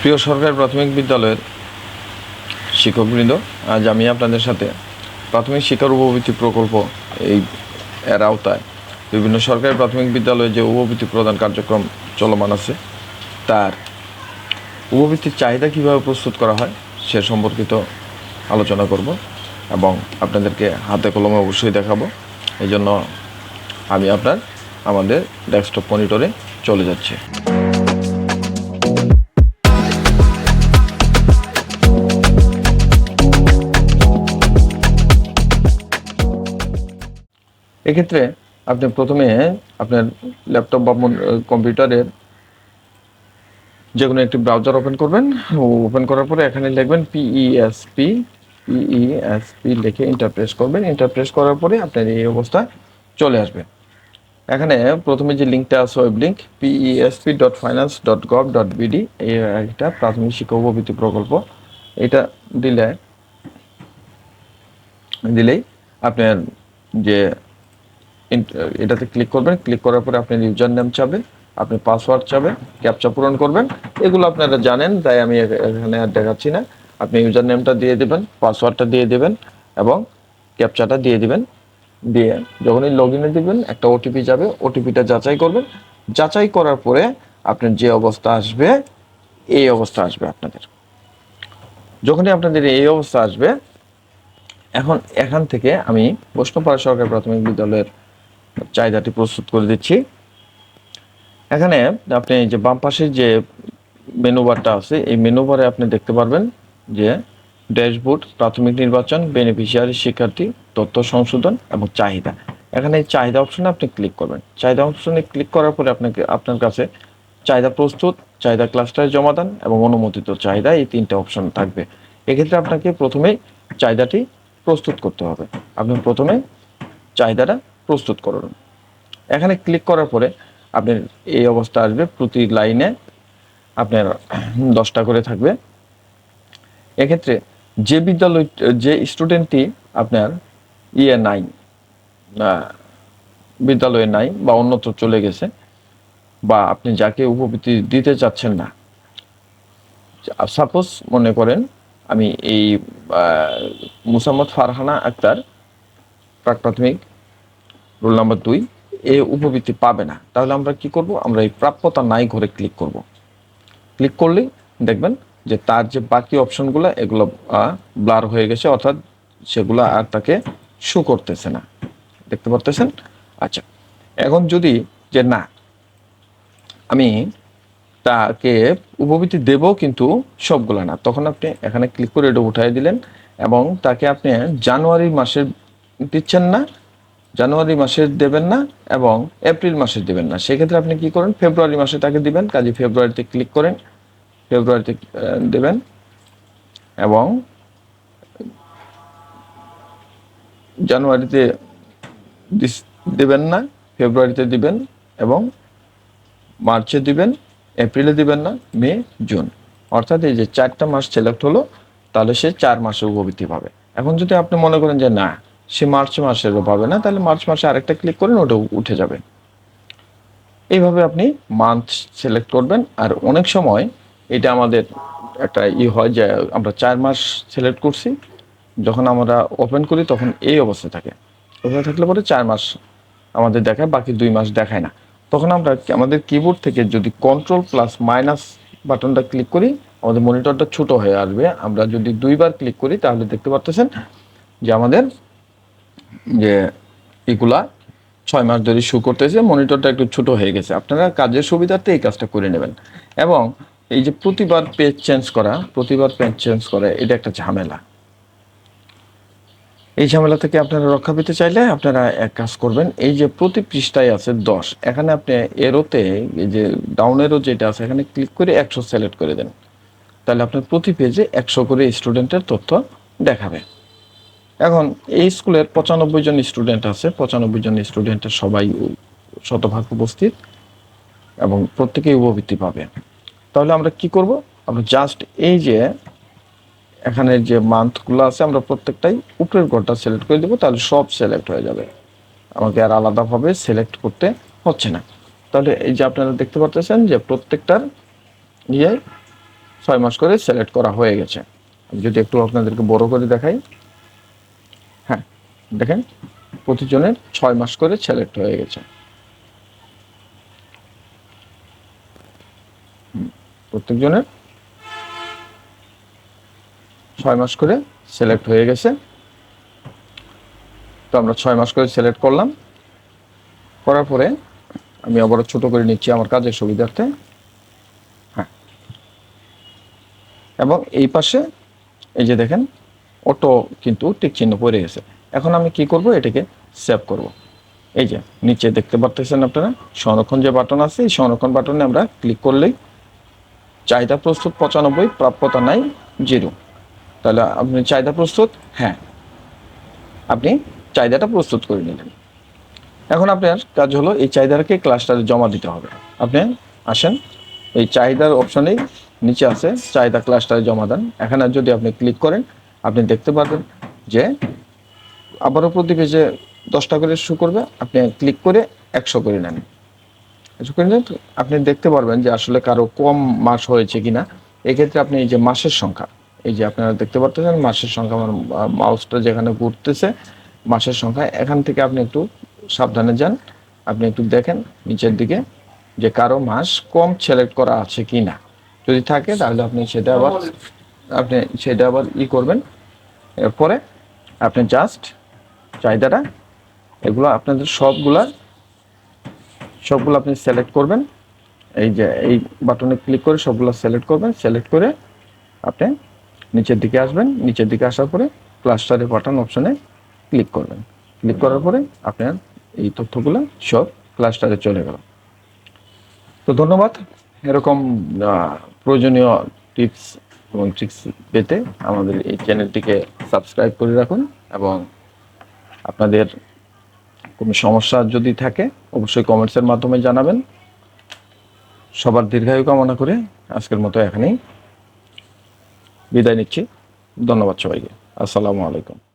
প্রিয় সরকারি প্রাথমিক বিদ্যালয়ের শিক্ষকবৃন্দ, আজ আমি আপনাদের সাথে প্রাথমিক শিক্ষার উপবৃত্তি প্রকল্প এই এর আওতায় বিভিন্ন সরকারি প্রাথমিক বিদ্যালয়ে যে উপবৃত্তি প্রদান কার্যক্রম চলমান আছে, তার উপবৃত্তির চাহিদা কীভাবে প্রস্তুত করা হয় সে সম্পর্কিত আলোচনা করব এবং আপনাদেরকে হাতে কলমে অবশ্যই দেখাবো। এই জন্য আমি আপনার, আমাদের ডেস্কটপ মনিটরে চলে যাচ্ছি। এক্ষেত্রে আপনি প্রথমে আপনার ল্যাপটপ বা কম্পিউটারের যে কোনো একটি ব্রাউজার ওপেন করবেন। ওপেন করার পরে এখানে লিখবেন E পিইএসপি পিইএসপি E লিখে ইন্টারপ্রেস করবেন। ইন্টারপ্রেস করার পরে আপনার এই অবস্থা চলে আসবে। এখানে প্রথমে যে লিঙ্কটা আছে web link PESP dot finance dot gov dot BD একটা প্রাথমিক শিক্ষা উপবৃত্তি প্রকল্প। এটা দিলে, দিলেই আপনার যে এটাতে ক্লিক করবেন। ক্লিক করার পরে আপনি ইউজার নেম চাবে আপনি পাসওয়ার্ড চাবেন ক্যাপচা পূরণ করবেন। এগুলো আপনারা জানেন, তাই আমি এখানে আর দেখাচ্ছি না। আপনি ইউজার নেমটা দিয়ে দেবেন পাসওয়ার্ডটা দিয়ে দেবেন এবং ক্যাপচাটা দিয়ে দিবেন। দিয়ে যখনই লগ ইনে দিবেন একটা ওটিপি যাবে ওটিপিটা যাচাই করবেন। যাচাই করার পরে আপনার যে অবস্থা আসবে, এই অবস্থা আসবে আপনাদের। যখনই আপনাদের এই অবস্থা আসবে, এখন এখান থেকে আমি বৈষ্ণবপাড়া সরকারি প্রাথমিক বিদ্যালয়ের চাহিদাটি প্রস্তুত করে দিচ্ছি। এখানে আপনি যে বাম পাশে যে মেনু বারটা আছে, এই মেনু বারে আপনি দেখতে পারবেন যে ড্যাশবোর্ড প্রাথমিক নির্বাচন বেনিফিশিয়ারি শিক্ষার্থী, তথ্য সংশোধন এবং চাহিদা। এখানে চাহিদা অপশনে আপনি ক্লিক করবেন। চাহিদা অপশনে ক্লিক করার পরে আপনাকে, আপনার কাছে চাহিদা প্রস্তুত, চাহিদা ক্লাস্টারে জমাদান এবং অনুমোদিত চাহিদা এই তিনটে অপশন থাকবে। এক্ষেত্রে আপনাকে প্রথমেই চাহিদাটি প্রস্তুত করতে হবে। আপনি প্রথমে চাহিদাটা প্রস্তুত করুন। এখানে ক্লিক করার পরে আপনার এই অবস্থা আসবে, প্রতি লাইনে আপনার দশটা করে থাকবে। এক্ষেত্রে যে বিদ্যালয়, যে স্টুডেন্টটি আপনার ইয়ে নাই বিদ্যালয়ে নাই বা অন্যত্র চলে গেছে বা আপনি যাকে উপবৃত্তি দিতে চাচ্ছেন না সাপোজ মনে করেন আমি এই মুসাম্মদ ফারহানা আক্তার প্রাক প্রাথমিক রোল নাম্বার দুই এ উপবৃত্তি পাবে না। তাহলে আমরা কি করব? আমরা এই প্রাপ্যতা নাই ঘরে ক্লিক করব। ক্লিক করলে দেখবেন যে তার যে বাকি অপশনগুলো এগুলো ব্লার হয়ে গেছে, অর্থাৎ সেগুলো আর তাকে শু করতেছে না। দেখতে পারতেছেন? আচ্ছা এখন যদি যে না, আমি তাকে উপবৃত্তি দেব কিন্তু সবগুলো না, তখন আপনি এখানে ক্লিক করে এটা উঠাই দিলেন এবং তাকে আপনি জানুয়ারি মাসের দিচ্ছেন না জানুয়ারি মাসে দেবেন না এবং এপ্রিল মাসে দেবেন না। সেক্ষেত্রে আপনি কি করেন? ফেব্রুয়ারি মাসে তাকে দিবেন, কাজে ফেব্রুয়ারিতে ক্লিক করেন, ফেব্রুয়ারিতে দেবেন এবং জানুয়ারিতে দেবেন না, ফেব্রুয়ারিতে দিবেন এবং মার্চে দিবেন, এপ্রিলে দিবেন না, মে, জুন। অর্থাৎ এই যে চারটা মাস সিলেক্ট হলো, তাহলে সে চার মাসে উপবৃত্তি পাবে। এখন যদি আপনি মনে করেন যে না সে মার্চ মাসেরও পাবে না, তাহলে মার্চ মাসে আরেকটা ক্লিক করেন ওটা উঠে যাবে। এইভাবে আপনি মান্থ সিলেক্ট করবেন, আর অনেক সময় এটা আমাদের একটা ই হয় যে, আমরা চার মাস সিলেক্ট করছি, যখন আমরা ওপেন করি তখন এই অবস্থা থাকে। ওখানে থাকলে পরে চার মাস আমাদের দেখায়, বাকি দুই মাস দেখায় না। তখন আমরা আমাদের কিবোর্ড থেকে যদি কন্ট্রোল প্লাস মাইনাস বাটনটা ক্লিক করি, আমাদের মনিটরটা ছোট হয়ে আসবে। আমরা যদি দুইবার ক্লিক করি, তাহলে দেখতে পারতেছেন যে আমাদের যে এগুলা ছয় মাস ধরে শু করতেছে মনিটরটা একটু ছোট হয়ে গেছে। আপনারা কাজের সুবিধার্থে এই কাজটা করে নেবেন। এবং এই যে প্রতিবার পেজ চেঞ্জ করা, প্রতিবার পেজ চেঞ্জ করা, এটা একটা ঝামেলা। এই ঝামেলা থেকে আপনারা রক্ষা পেতে চাইলে আপনারা এক কাজ করবেন, এই যে প্রতি পৃষ্ঠায় আছে দশ। এখানে আপনি এরোতে এই যে ডাউন এরো যেটা আছে, এখানে ক্লিক করে একশো সিলেক্ট করে দেন। তাহলে আপনার প্রতি পেজে একশো করে স্টুডেন্টের তথ্য দেখাবে। এখন এই স্কুলের পঁচানব্বই জন স্টুডেন্ট আছে। পঁচানব্বই জন স্টুডেন্টের সবাই শতভাগ উপস্থিত এবং প্রত্যেকেই উপবৃত্তি পাবে। তাহলে আমরা কি করব? আমরা জাস্ট এই যে এখানে যে মান্থগুলো আছে, আমরা প্রত্যেকটাই উপরের ঘরটা সিলেক্ট করে দেবো, তাহলে সব সিলেক্ট হয়ে যাবে। আমাকে আর আলাদাভাবে সিলেক্ট করতে হচ্ছে না। তাহলে এই যে আপনারা দেখতে পাচ্ছেন যে প্রত্যেকটার ইয়ে ছয় মাস করে সিলেক্ট করা হয়ে গেছে। যদি একটু আপনাদেরকে বড় করে দেখাই। দেখেন, প্রতিজনের ছয় মাস করে সিলেক্ট হয়ে গেছে। প্রত্যেকজনের ছয় মাস করে সিলেক্ট হয়ে গেছে। তো আমরা ছয় মাস করে সিলেক্ট করলাম। করার পরে আমি আবার ছোট করে নিচ্ছি আমার কাজের সুবিধার্থে। হ্যাঁ। এবং এই পাশে এই যে দেখেন, অটো কিন্তু টিক চিহ্ন পড়ে গেছে। এখন আমি কি করব? এটাকে সেভ করব। এই যে, নিচে দেখতে পাচ্ছেন আপনারা, সংরক্ষণ যে বাটন আছে, এই সংরক্ষণ বাটনে আমরা ক্লিক করলেই চাহিদা প্রস্তুত পঁচানব্বই, প্রাপ্যতা নাই জিরো তাহলে আপনি চাহিদা প্রস্তুত? হ্যাঁ। আপনি চাহিদাটা প্রস্তুত করে নিলেন। এখন আপনার কাজ হলো এই চাহিদাটাকে ক্লাস্টারে জমা দিতে হবে। আপনি আসেন, এই চাহিদার অপশনেই নিচে আছে, চাহিদা ক্লাস্টারে জমা দেন। এখানে যদি আপনি ক্লিক করেন, আপনি দেখতে পারবেন যে আবারও প্রতি পেজে দশটা করে শু করবে, আপনি ক্লিক করে একশো করে নেন। একশো করে নেন আপনি দেখতে পারবেন যে আসলে কারও কম মাস হয়েছে কিনা। এক্ষেত্রে আপনি এই যে মাসের সংখ্যা, এই যে আপনারা দেখতে পাচ্ছেন মাসের সংখ্যা আমার মাউসটা যেখানে ঘুরতেছে, মাসের সংখ্যা, এখান থেকে আপনি একটু সাবধানে যান। আপনি একটু দেখেন নিচের দিকে যে কারও মাস কম সিলেক্ট করা আছে কি না যদি থাকে তাহলে আপনি সেটা আবার, আপনি সেটা আবার ই করবেন। এরপরে আপনি জাস্ট চাহিদাটা, এগুলো আপনাদের সবগুলা, সবগুলো আপনি সিলেক্ট করবেন। এই যে, এই বাটনে ক্লিক করে সবগুলো সিলেক্ট করবেন। সিলেক্ট করে আপনি নিচের দিকে আসবেন। নিচের দিকে আসার পরে ক্লাস্টারে বাটন অপশনে ক্লিক করবেন। ক্লিক করার পরে আপনার এই তথ্যগুলো সব ক্লাস্টারে চলে গেল। তো ধন্যবাদ। এরকম প্রয়োজনীয় টিপস এবং ট্রিক্স পেতে আমাদের এই চ্যানেলটিকে সাবস্ক্রাইব করে রাখুন এবং আপনাদের কোনো সমস্যা যদি থাকে, অবশ্যই কমেন্টসের মাধ্যমে জানাবেন। সবার দীর্ঘায়ু কামনা করে আজকের মতো এখানেই বিদায় নিচ্ছি। ধন্যবাদ সবাইকে। আসসালামু আলাইকুম।